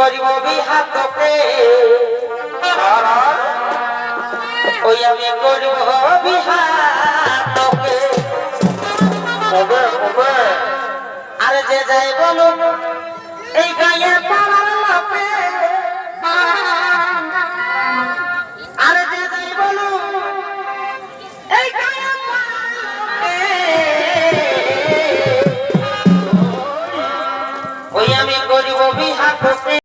করিব বিহা তোকে ওই আমি করিব বিহা তোকে আরে যে যাই বলুন এই গায়ে পাড়ার লোকে যে যাই বলুন এই গায়ে ওই আমি করিব বিহা তোকে